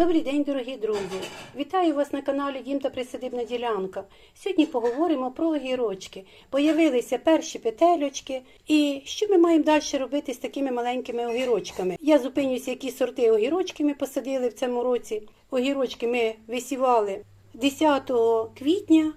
Добрий день, дорогі друзі! Вітаю вас на каналі Дім та Присадибна ділянка. Сьогодні поговоримо про огірочки. Появилися перші петельочки. І що ми маємо далі робити з такими маленькими огірочками? Я зупинюся, які сорти огірочки ми посадили в цьому році. Огірочки ми висівали 10 квітня,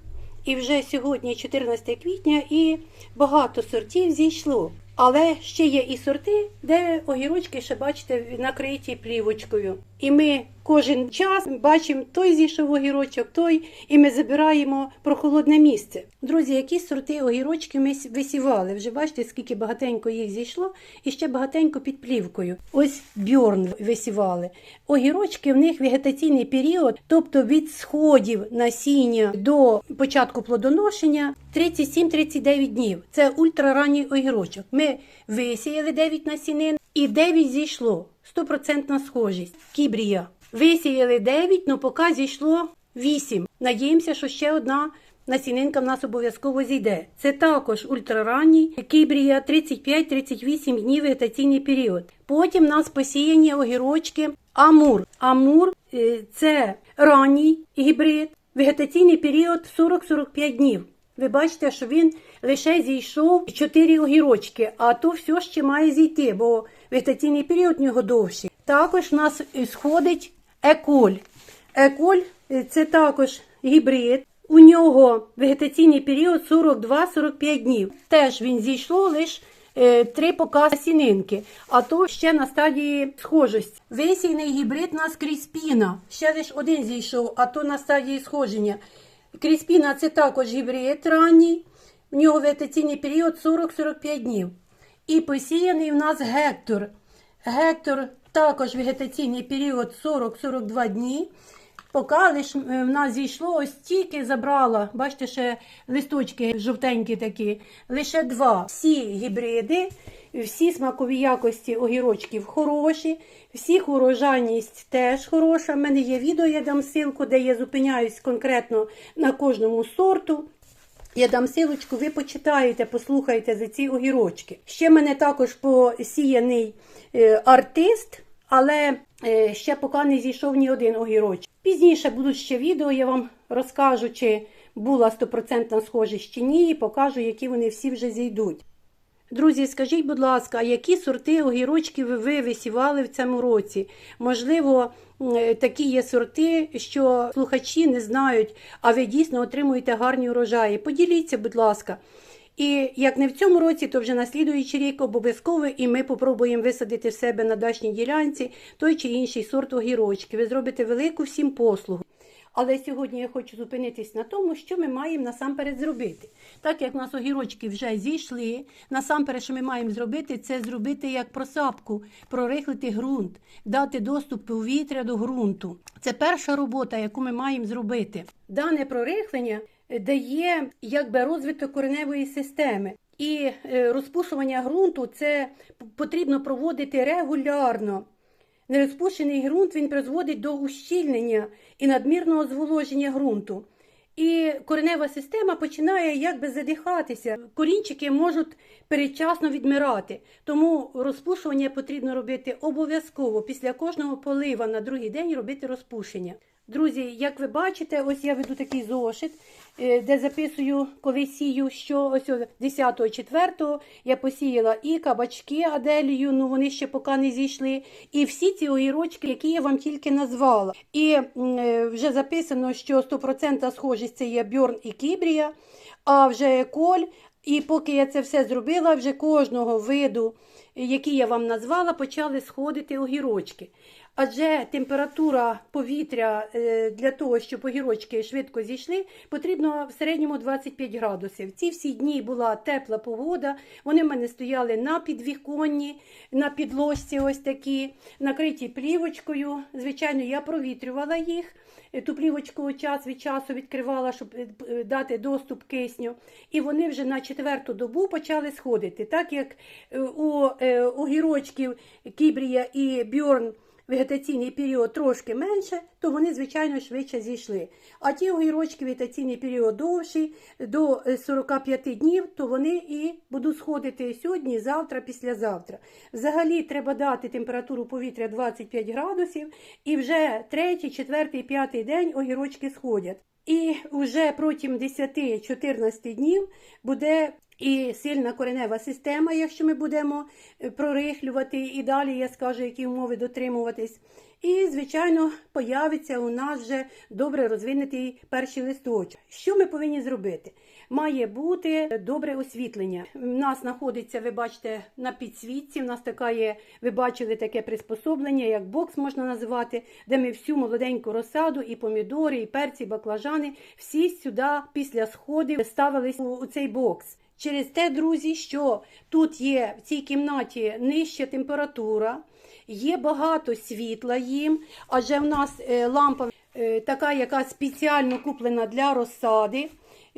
і вже сьогодні 14 квітня, і багато сортів зійшло. Але ще є і сорти, де огірочки ще бачите накриті плівочкою. І ми кожен час бачимо той зійшов огірочок, той, і ми забираємо прохолодне місце. Друзі, які сорти огірочки ми висівали? Вже бачите, скільки багатенько їх зійшло, і ще багатенько під плівкою. Ось бьорн висівали. Огірочки в них вегетаційний період, тобто від сходів насіння до початку плодоношення 37-39 днів. Це ультраранній огірочок. Ми висіяли 9 насінин і 9 зійшло. Стопроцентна схожість. Кібрія. Висіяли 9, але поки зійшло 8. Надіємося, що ще одна насінинка в нас обов'язково зійде. Це також ультраранній кібрія 35-38 днів вегетаційний період. Потім в нас посіяні огірочки Амур. Амур е, це ранній гібрид, вегетаційний період 40-45 днів. Ви бачите, що він лише зійшов 4 огірочки, а то все ще має зійти, бо вегетаційний період у нього довший. Також в нас сходить еколь. Еколь е, це також гібрид. У нього вегетаційний період 42-45 днів. Теж він зійшло лише е, три пока сінинки, а то ще на стадії схожості. Висійний гібрид у нас кріспіна. Ще лише один зійшов, а то на стадії схоження. Кріспіна це також гібрид ранній, в нього вегетаційний період 40-45 днів. І посіяний в нас гектор. Гектор також вегетаційний період 40-42 дні. Поки лиш в нас зійшло, ось тільки забрала, бачите, ще листочки жовтенькі такі, лише два. Всі гібриди, всі смакові якості огірочків хороші, всіх урожайність теж хороша. У мене є відео, я дам ссылку, де я зупиняюсь конкретно на кожному сорту. Я дам силочку, ви почитаєте, послухайте за ці огірочки. Ще мене також посіяний е, артист, але е, ще поки не зійшов ні один огірочок. Пізніше будуть ще відео, я вам розкажу, чи була стопроцентна схожість чи ні, і покажу, які вони всі вже зійдуть. Друзі, скажіть, будь ласка, які сорти огірочків ви висівали в цьому році? Можливо, такі є сорти, що слухачі не знають, а ви дійсно отримуєте гарні урожаї. Поділіться, будь ласка. І як не в цьому році, то вже на слідуючий рік обов'язково і ми попробуємо висадити в себе на дачній ділянці той чи інший сорт огірочки. Ви зробите велику всім послугу. Але сьогодні я хочу зупинитись на тому, що ми маємо насамперед зробити. Так як у нас огірочки вже зійшли, насамперед, що ми маємо зробити, це зробити як просапку, прорихлити ґрунт, дати доступ повітря до ґрунту. Це перша робота, яку ми маємо зробити. Дане прорихлення дає якби розвиток кореневої системи. І розпушування ґрунту це потрібно проводити регулярно. Нерозпущений ґрунт він призводить до ущільнення і надмірного зволоження ґрунту. І коренева система починає якби задихатися. Корінчики можуть передчасно відмирати. Тому розпушування потрібно робити обов'язково після кожного полива на другий день робити розпушення. Друзі, як ви бачите, ось я веду такий зошит, де записую, коли сію, що ось 10-4 я посіяла і кабачки аделію, ну вони ще поки не зійшли. І всі ці огірочки, які я вам тільки назвала. І вже записано, що 100% схожість це є бьорн і кібрія, а вже еколь. І поки я це все зробила, вже кожного виду, який я вам назвала, почали сходити огірочки. Адже температура повітря е, для того, щоб огірочки швидко зійшли, потрібно в середньому 25 градусів. Ці всі дні була тепла погода, вони в мене стояли на підвіконні, на підложці, ось такі, накриті плівочкою. Звичайно, я провітрювала їх. Ту плівочку час від часу відкривала, щоб е, дати доступ кисню. І вони вже на четверту добу почали сходити. Так як е, у огірочків Кібрія і Бьорн вегетаційний період трошки менше, то вони, звичайно, швидше зійшли. А ті огірочки вегетаційний період довший, до е, 45 днів, то вони і будуть сходити сьогодні, завтра, післязавтра. Взагалі треба дати температуру повітря 25 градусів, і вже третій, четвертий, п'ятий день огірочки сходять. І вже протягом 10-14 днів буде і сильна коренева система, якщо ми будемо е, прорихлювати, і далі я скажу, які умови дотримуватись. І, звичайно, появиться у нас вже добре розвинутий перший листочок. Що ми повинні зробити? Має бути добре освітлення. У нас знаходиться, ви бачите, на підсвітці. У нас така є, ви бачили таке приспособлення, як бокс можна називати, де ми всю молоденьку розсаду, і помідори, і перці, і баклажани, всі сюди після сходів ставились у цей бокс. Через те, друзі, що тут є в цій кімнаті нижча температура, є багато світла їм, адже в нас е, лампа е, така, яка спеціально куплена для розсади,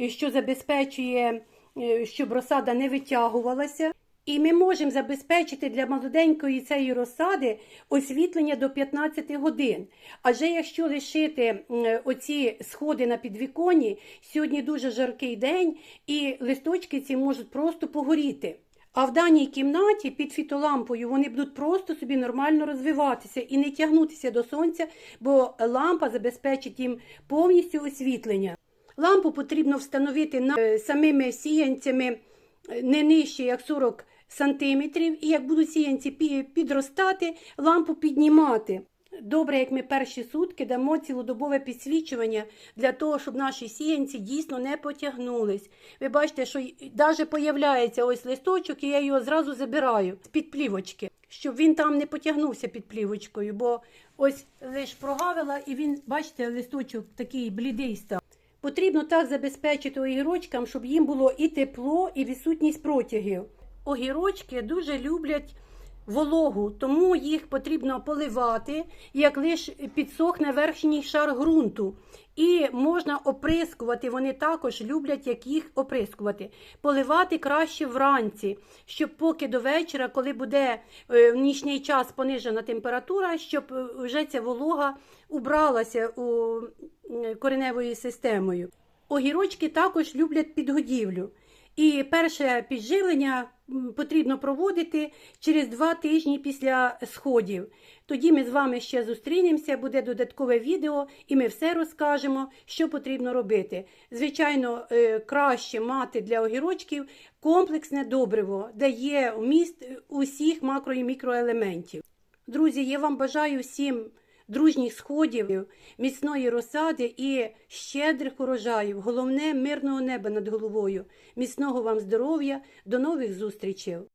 що забезпечує, е, щоб розсада не витягувалася. І ми можемо забезпечити для молоденької цієї розсади освітлення до 15 годин. Адже якщо лишити оці сходи на підвіконні, сьогодні дуже жаркий день, і листочки ці можуть просто погоріти. А в даній кімнаті під фітолампою вони будуть просто собі нормально розвиватися і не тягнутися до сонця, бо лампа забезпечить їм повністю освітлення. Лампу потрібно встановити на е, самими сіянцями е, не нижче як 40 сантиметрів, і як будуть сіянці пі- підростати, лампу піднімати. Добре, як ми перші сутки дамо цілодобове підсвічування для того, щоб наші сіянці дійсно не потягнулись. Ви бачите, що навіть появляється ось листочок, і я його зразу забираю з під плівочки, щоб він там не потягнувся під плівочкою, бо ось лиш прогавила, і він, бачите, листочок такий блідий став. Потрібно так забезпечити огірочкам, щоб їм було і тепло, і відсутність протягів. Огірочки дуже люблять вологу, тому їх потрібно поливати, як лише підсохне верхній шар ґрунту. І можна оприскувати, вони також люблять, як їх оприскувати. Поливати краще вранці, щоб поки до вечора, коли буде е, в нічний час понижена температура, щоб е, вже ця волога убралася у е, кореневою системою. Огірочки також люблять підгодівлю. І перше підживлення потрібно проводити через два тижні після сходів. Тоді ми з вами ще зустрінемося, буде додаткове відео, і ми все розкажемо, що потрібно робити. Звичайно, е, краще мати для огірочків комплексне добриво, де є вміст усіх макро і мікроелементів. Друзі, я вам бажаю всім дружніх сходів, міцної розсади і щедрих урожаїв. Головне мирного неба над головою. Міцного вам здоров'я. До нових зустрічей!